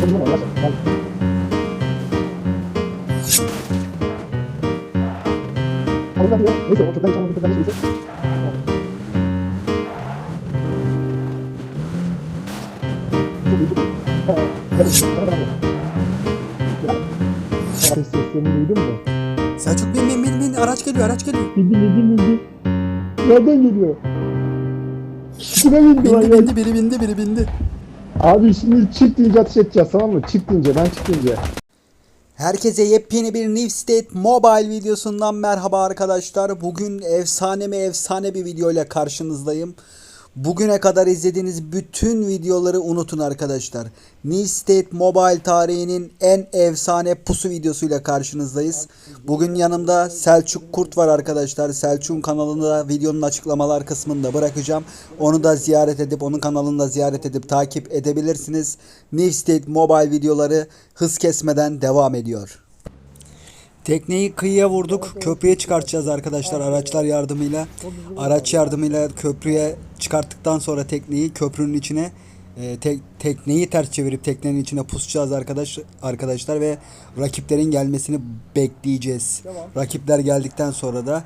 Neyse neyse. Ses seslerini duydun mu? Selçuk bin bin bin bin araç geliyor araç geliyor. Bildi bildi bildi. Nereden geliyor? Kime bindi Bindi bindi biri bindi biri bindi. Abi şimdi çık deyince ateş edeceğiz tamam mı? Çık deyince ben çık deyince. Herkese yepyeni bir New State Mobile videosundan merhaba arkadaşlar. Bugün efsane mi efsane bir video ile karşınızdayım. Bugüne kadar izlediğiniz bütün videoları unutun arkadaşlar. New State Mobile tarihinin en efsane pusu videosuyla karşınızdayız. Bugün yanımda Selçuk Kurt var arkadaşlar. Selçuk'un kanalını da videonun açıklamalar kısmında bırakacağım. Onu da ziyaret edip onun kanalını da ziyaret edip takip edebilirsiniz. New State Mobile videoları hız kesmeden devam ediyor. Tekneyi kıyıya vurduk. Köprüye çıkartacağız arkadaşlar araçlar yardımıyla. Araç yardımıyla köprüye çıkarttıktan sonra tekneyi köprünün içine e, tek- tekneyi ters çevirip teknenin içine pusacağız arkadaş arkadaşlar ve rakiplerin gelmesini bekleyeceğiz. Rakipler geldikten sonra da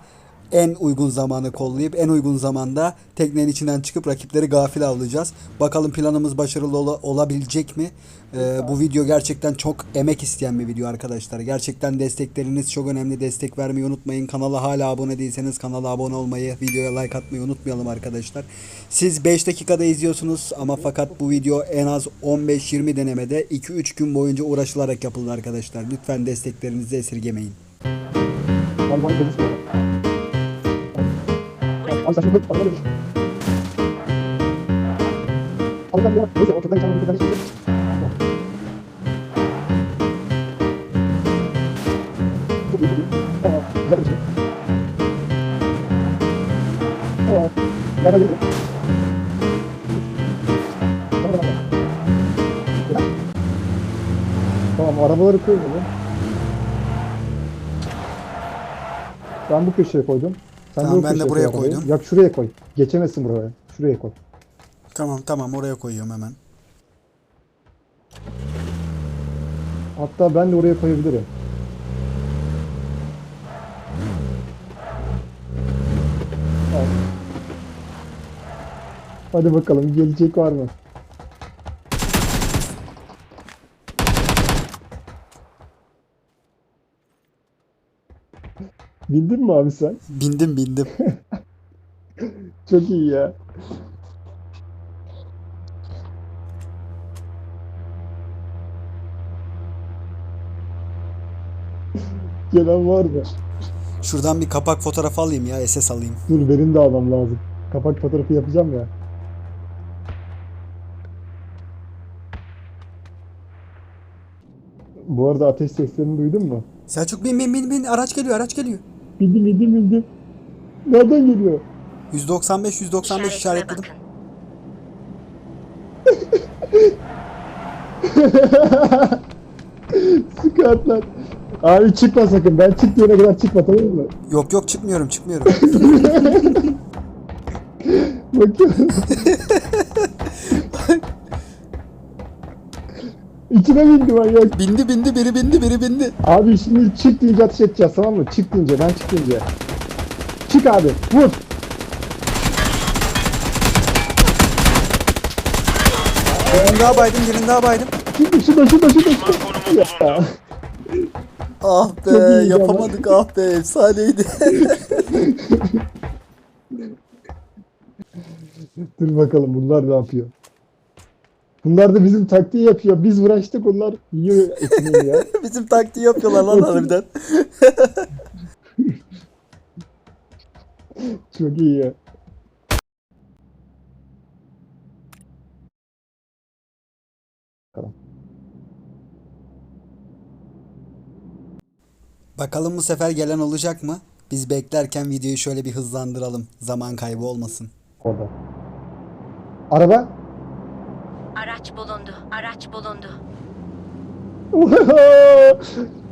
en uygun zamanı kollayıp en uygun zamanda teknenin içinden çıkıp rakipleri gafil avlayacağız. Bakalım planımız başarılı ola- olabilecek mi? Ee, bu video gerçekten çok emek isteyen bir video arkadaşlar. Gerçekten destekleriniz çok önemli. Destek vermeyi unutmayın. Kanala hala abone değilseniz kanala abone olmayı, videoya like atmayı unutmayalım arkadaşlar. Siz 5 dakikada izliyorsunuz ama fakat bu video en az 15-20 denemede 2-3 gün boyunca uğraşılarak yapıldı arkadaşlar. Lütfen desteklerinizi esirgemeyin. Abi saçma bana konuşma. Abi ben ya, neyse ortadan içen ortadan neyse. Çok iyi. Ha, güzel bir şey. Ha, nereden geliyor? Tamam, arabaları koyalım. Ben bu köşeye koydum. Sen Tamam, o ben de köşeye buraya koy koydum. Yok şuraya koy. Geçemezsin buraya. Şuraya koy. Tamam tamam oraya koyuyorum hemen. Hatta ben de oraya koyabilirim. Al. Hadi bakalım gelecek var mı? Bildin mi abi sen? Bindim bindim. Çok iyi ya. Gelen var mı? Şuradan bir kapak fotoğrafı alayım ya SS alayım. Dur benim de almam lazım. Kapak fotoğrafı yapacağım ya. Bu arada ateş seslerini duydun mu? Selçuk bin bin bin bin araç geliyor araç geliyor. Bildim bildim bildim. Nereden geliyor? 195 195 işaretledim. Lan. Abi çıkma sakın. Ben çık diyene kadar çıkma tamam mı? Yok yok çıkmıyorum çıkmıyorum. Bakıyorum. İçine bindi manyak. bindi bindi biri bindi biri bindi. Abi şimdi çık deyince ateş edeceğiz tamam mı? Çık deyince ben çık deyince. Çık abi vur. Birini daha baydım birini daha baydım. Şurada şurada şurada şurada. Ya. Ah be yapamadık ah be efsaneydi. Dur bakalım bunlar ne yapıyor? Bunlar da bizim taktiği yapıyor. Biz uğraştık onlar yiyor etini ya. Bizim taktiği yapıyorlar lan harbiden. Çok iyi ya. Bakalım bu sefer gelen olacak mı? Biz beklerken videoyu şöyle bir hızlandıralım. Zaman kaybı olmasın. Orada. Araba. Araç bulundu. Araç bulundu.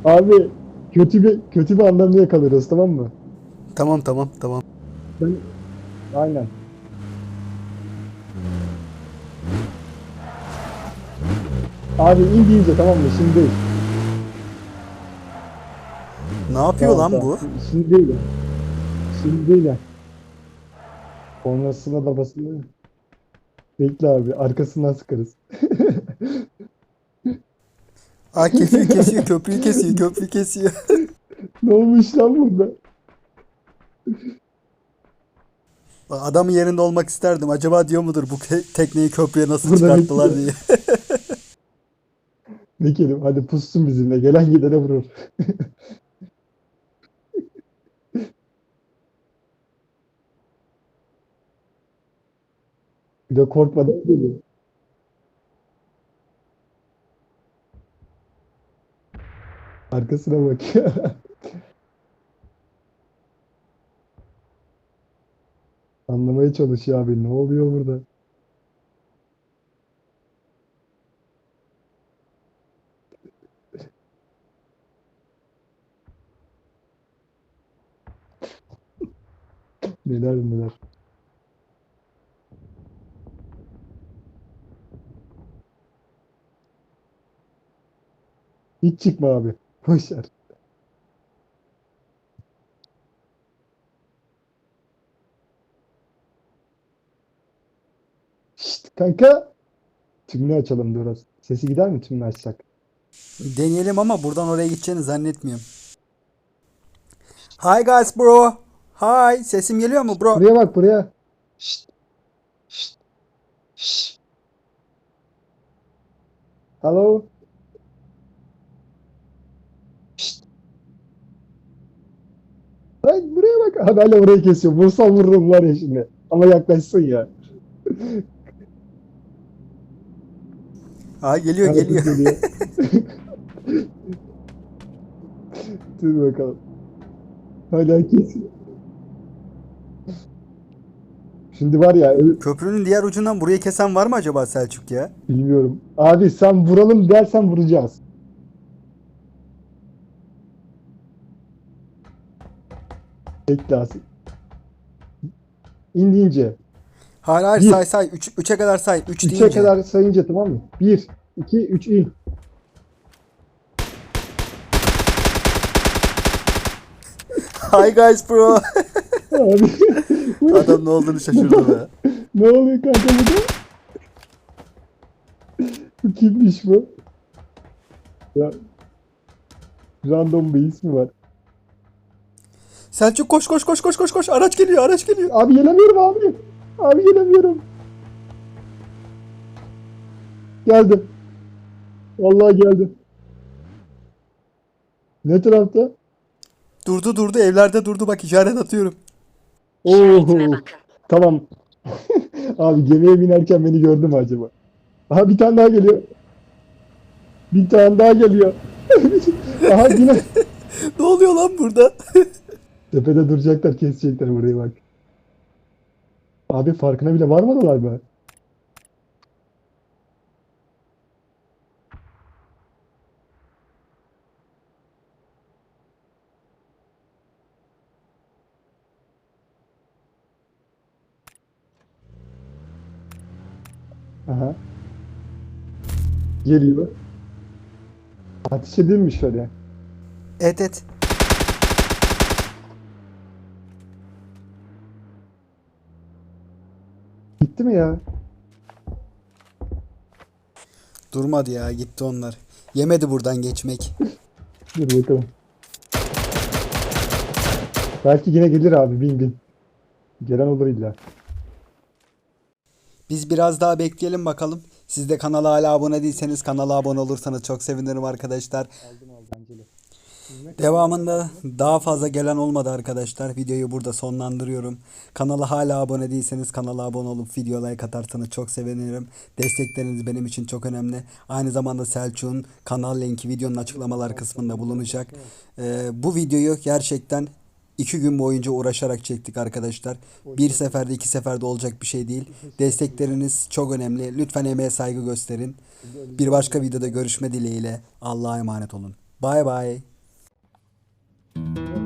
Abi kötü bir kötü bir anlamda yakalıyoruz tamam mı? Tamam tamam tamam. Ben aynen. Abi in deyince tamam mı? Şimdi değil. Ne yapıyor Tamam, lan tamam. bu? Şimdi değil ya. Şimdi değil ya. Sonrasına da basılıyor. Bekle abi. Arkasından sıkarız. Aa kesiyor kesiyor köprüyü kesiyor köprüyü kesiyor. ne olmuş lan burada? Adamın yerinde olmak isterdim. Acaba diyor mudur bu tekneyi köprüye nasıl Burada çıkarttılar bitti. diye. Vekilim hadi pussun bizimle. Gelen gidene vurur. Bir de korkmadan geliyor. Arkasına bak. Anlamaya çalışıyor abi. Ne oluyor burada? Neler neler. Hiç çıkma abi. Boş ver. Şşt kanka. Tümünü açalım biraz. Sesi gider mi tümünü açsak? Deneyelim ama buradan oraya gideceğini zannetmiyorum. Hi guys bro. Hi. Sesim geliyor mu bro? Buraya bak buraya. Şşt. Şşt. Şşt. Hello. Şşt. Lan buraya bak. Ha ben de burayı kesiyorum. Vursam vururum var ya şimdi. Ama yaklaşsın ya. Ha geliyor Hareket geliyor. geliyor. Dur bakalım. Hala kesiyor. Şimdi var ya Köprünün diğer ucundan burayı kesen var mı acaba Selçuk ya? bilmiyorum. Abi sen vuralım dersen vuracağız. Bekle Asil. İn deyince. Hayır hayır Bir. say say. 3 3'e kadar say. 3 Üçe deyince. kadar sayınca tamam mı? 1, 2, 3 in. Hi guys bro. Abi. Adam ne olduğunu şaşırdı be. Ne oluyor kanka burada? Bu kimmiş bu? Ya. Random bir ismi var. Selçuk koş koş koş koş koş koş. Araç geliyor araç geliyor. Abi gelemiyorum abi. Abi gelemiyorum. Geldim. Vallahi geldim. Ne tarafta? Durdu durdu evlerde durdu bak işaret atıyorum. Oo. bakın. Tamam. Abi gemiye binerken beni gördü mü acaba? Aha bir tane daha geliyor. Bir tane daha geliyor. Aha yine ne oluyor lan burada? Tepede duracaklar kesecekler burayı bak. Abi farkına bile varmadılar mı? Aha. Geliyor. Ateş edilmiş şöyle. et et. Gitti mi ya? Durmadı ya gitti onlar. Yemedi buradan geçmek. Dur bakalım. Belki yine gelir abi bin bin. Gelen olur illa. Biz biraz daha bekleyelim bakalım. Siz de kanala hala abone değilseniz kanala abone olursanız çok sevinirim arkadaşlar. Devamında daha fazla gelen olmadı arkadaşlar. Videoyu burada sonlandırıyorum. Kanala hala abone değilseniz kanala abone olup video like atarsanız çok sevinirim. Destekleriniz benim için çok önemli. Aynı zamanda Selçuk'un kanal linki videonun açıklamalar kısmında bulunacak. Ee, bu videoyu gerçekten iki gün boyunca uğraşarak çektik arkadaşlar. Bir seferde iki seferde olacak bir şey değil. Destekleriniz çok önemli. Lütfen emeğe saygı gösterin. Bir başka videoda görüşme dileğiyle. Allah'a emanet olun. Bay bay. Thank you.